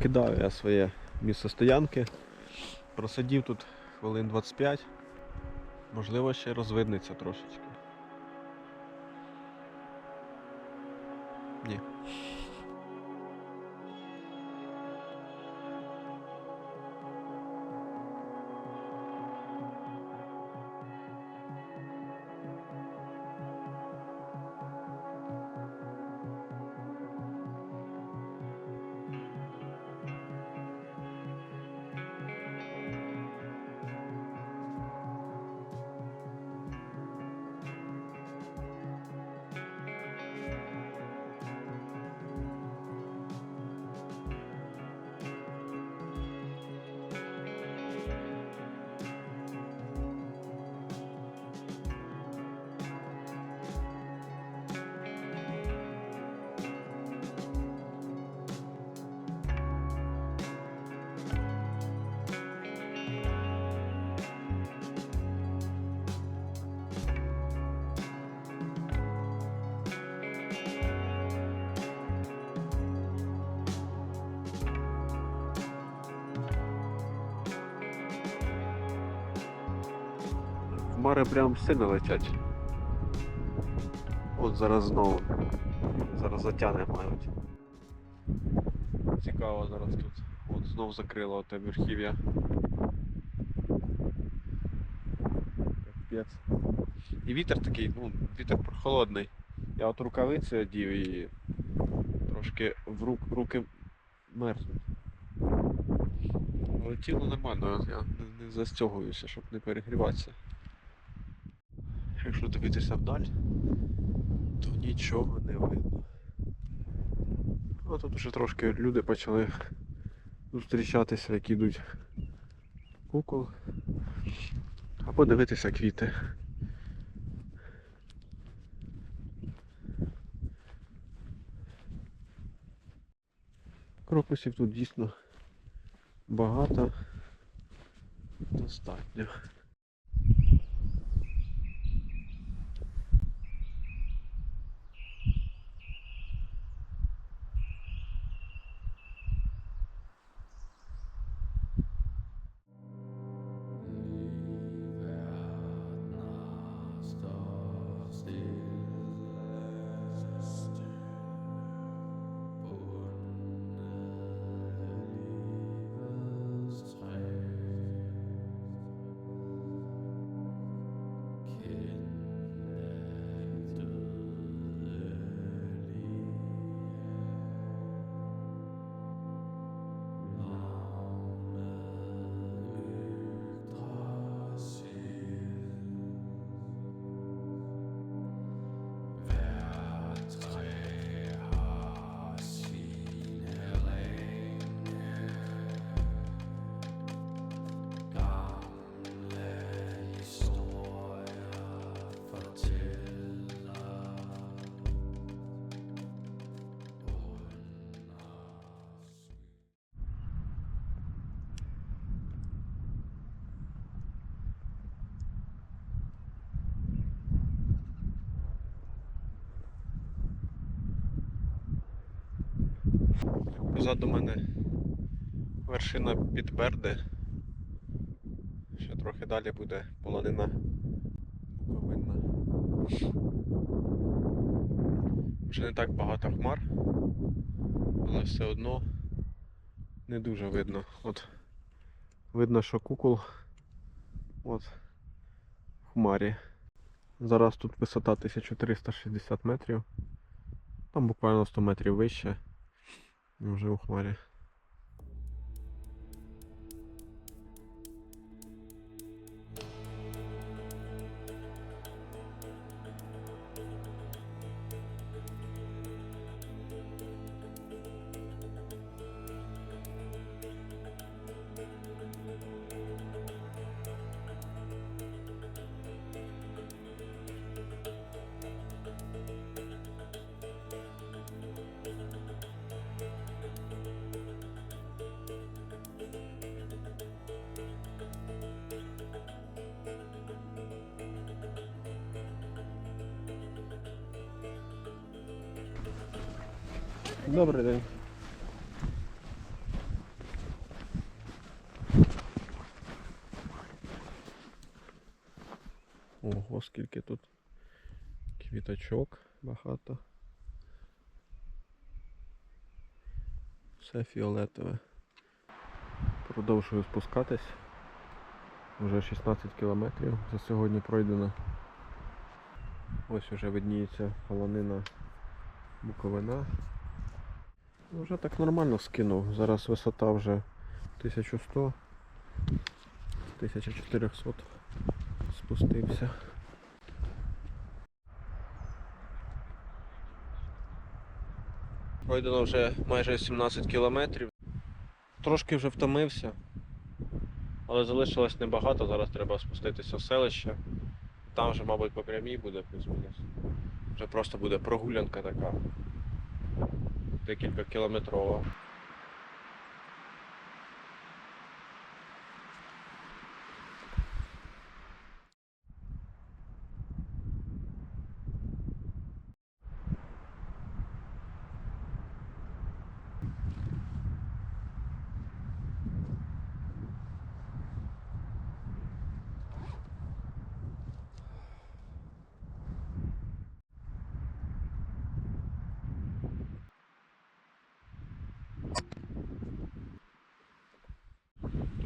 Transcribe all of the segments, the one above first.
покидаю я своє місце стоянки. Просидів тут хвилин 25. Можливо, ще розвиднеться трошечки. Хмари прям сильно летять. От зараз знову. Зараз затягне мають. Цікаво зараз тут. От знов закрило те верхів'я. Капець. І вітер такий, ну, вітер прохолодний. Я от рукавиці одів і трошки в рук, руки мерзнуть. Але тіло нормально, я не, не застягуюся, щоб не перегріватися. Якщо дивитися вдаль, то нічого не видно. А тут вже трошки люди почали зустрічатися, які йдуть кукол. Або дивитися квіти. Крокусів тут дійсно багато, достатньо. Позаду мене вершина Підберди. Ще трохи далі буде полонина Буковинна. Вже не так багато хмар, але все одно не дуже видно. От видно, що кукол от в хмарі. Зараз тут висота 1360 метрів. Там буквально 100 метрів вище. І Вже у хмарі. Добрий день. Ого, скільки тут квіточок багато. Все фіолетове. Продовжую спускатись. Вже 16 кілометрів за сьогодні пройдено. Ось уже видніється полонина буковина. Вже так нормально скинув. Зараз висота вже 1100, 1400 спустився. Пройдено вже майже 17 кілометрів. Трошки вже втомився, але залишилось небагато. Зараз треба спуститися в селище. Там вже, мабуть, по прямій буде плюс-мінус. Вже просто буде прогулянка така. Декілька кілометрова.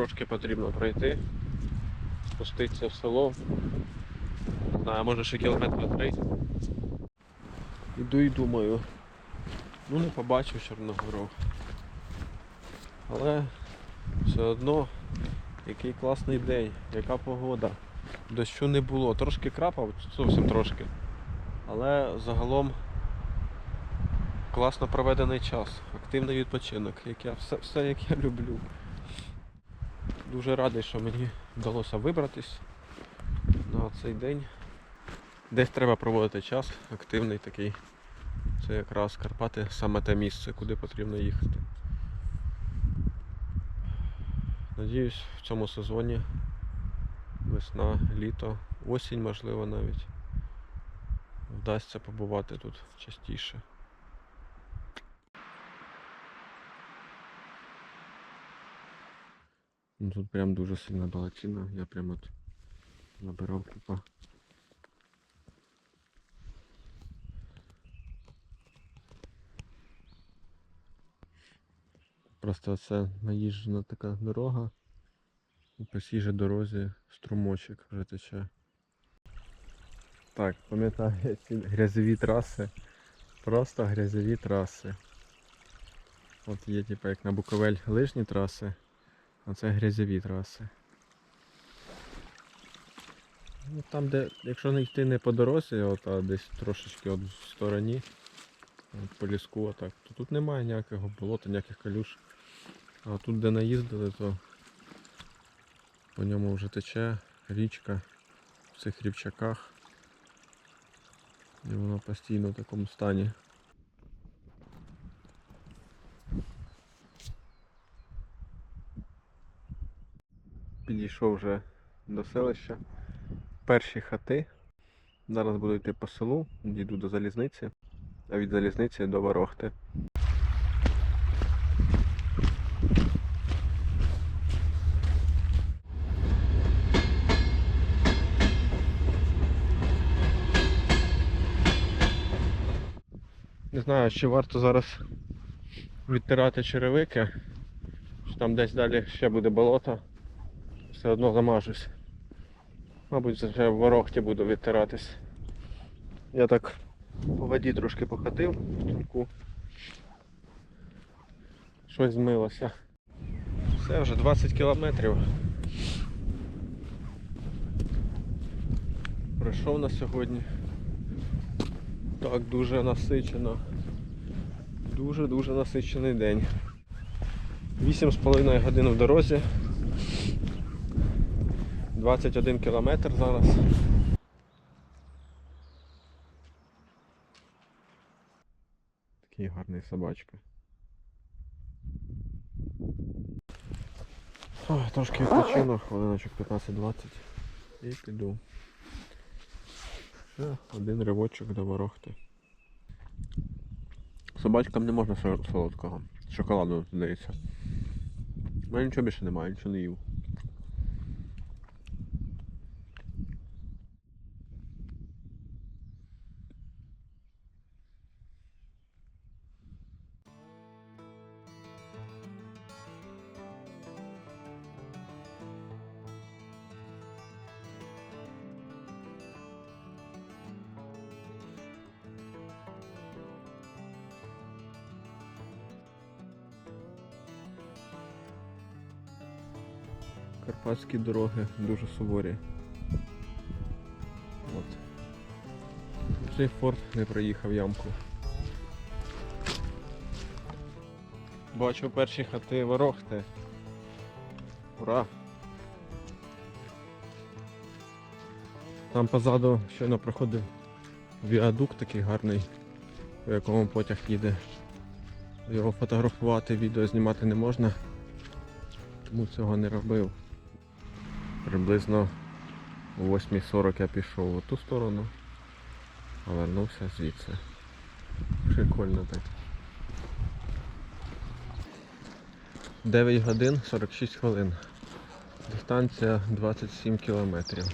Трошки потрібно пройти, спуститися в село. Не знаю, може ще кілометра три. Іду і думаю. Ну не побачив Чорногоров. Але все одно який класний день, яка погода. Дощу не було. Трошки крапав, зовсім трошки. Але загалом класно проведений час, активний відпочинок, як я, все, все як я люблю. Дуже радий, що мені вдалося вибратись на цей день. Десь треба проводити час, активний такий. Це якраз Карпати саме те місце, куди потрібно їхати. Надіюсь, в цьому сезоні весна, літо, осінь можливо навіть. Вдасться побувати тут частіше. Ну, Тут прям дуже сильна балатіна, я прям от набирав тупо. Просто це наїжджена така дорога. І по цій же дорозі струмочок вже тече. Так, пам'ятаю ці грязові траси. Просто грязові траси. От є типу як на Буковель лижні траси, а це грязьові траси. Ну, там, де, якщо не йти не по дорозі, от, а десь трошечки от в стороні, от, по ліску, отак, то тут немає ніякого болота, ніяких калюш. А тут, де наїздили, то по ньому вже тече річка в цих рівчаках. І воно постійно в такому стані. Підійшов вже до селища. Перші хати. Зараз буду йти по селу, дійду до залізниці, а від залізниці до Ворохти. Не знаю, чи варто зараз відтирати черевики, чи там десь далі ще буде болото. Все одно замажусь. Мабуть, вже в ворохті буду відтиратись. Я так по воді трошки походив в струмку. Щось змилося. Все, вже 20 кілометрів. Пройшов на сьогодні. Так, дуже насичено. Дуже-дуже насичений день. 8,5 годин в дорозі. 21 кілометр зараз. Такий гарний собачка. Ой, трошки відпочину, хвилиночок 15-20 і піду. Ще один ривочок до ворохти. Собачкам не можна солодкого. Шоколаду, здається. У мене нічого більше немає, нічого не їв. Карпатські дороги дуже суворі. От. Цей форт не проїхав ямку. Бачу перші хати ворохти. Ура! Там позаду щойно проходив віадук такий гарний, по якому потяг їде. Його фотографувати, відео знімати не можна, тому цього не робив. Приблизно о 8.40 я пішов у ту сторону, а вернувся звідси. Прикольно так. 9 годин 46 хвилин. Дистанція 27 кілометрів.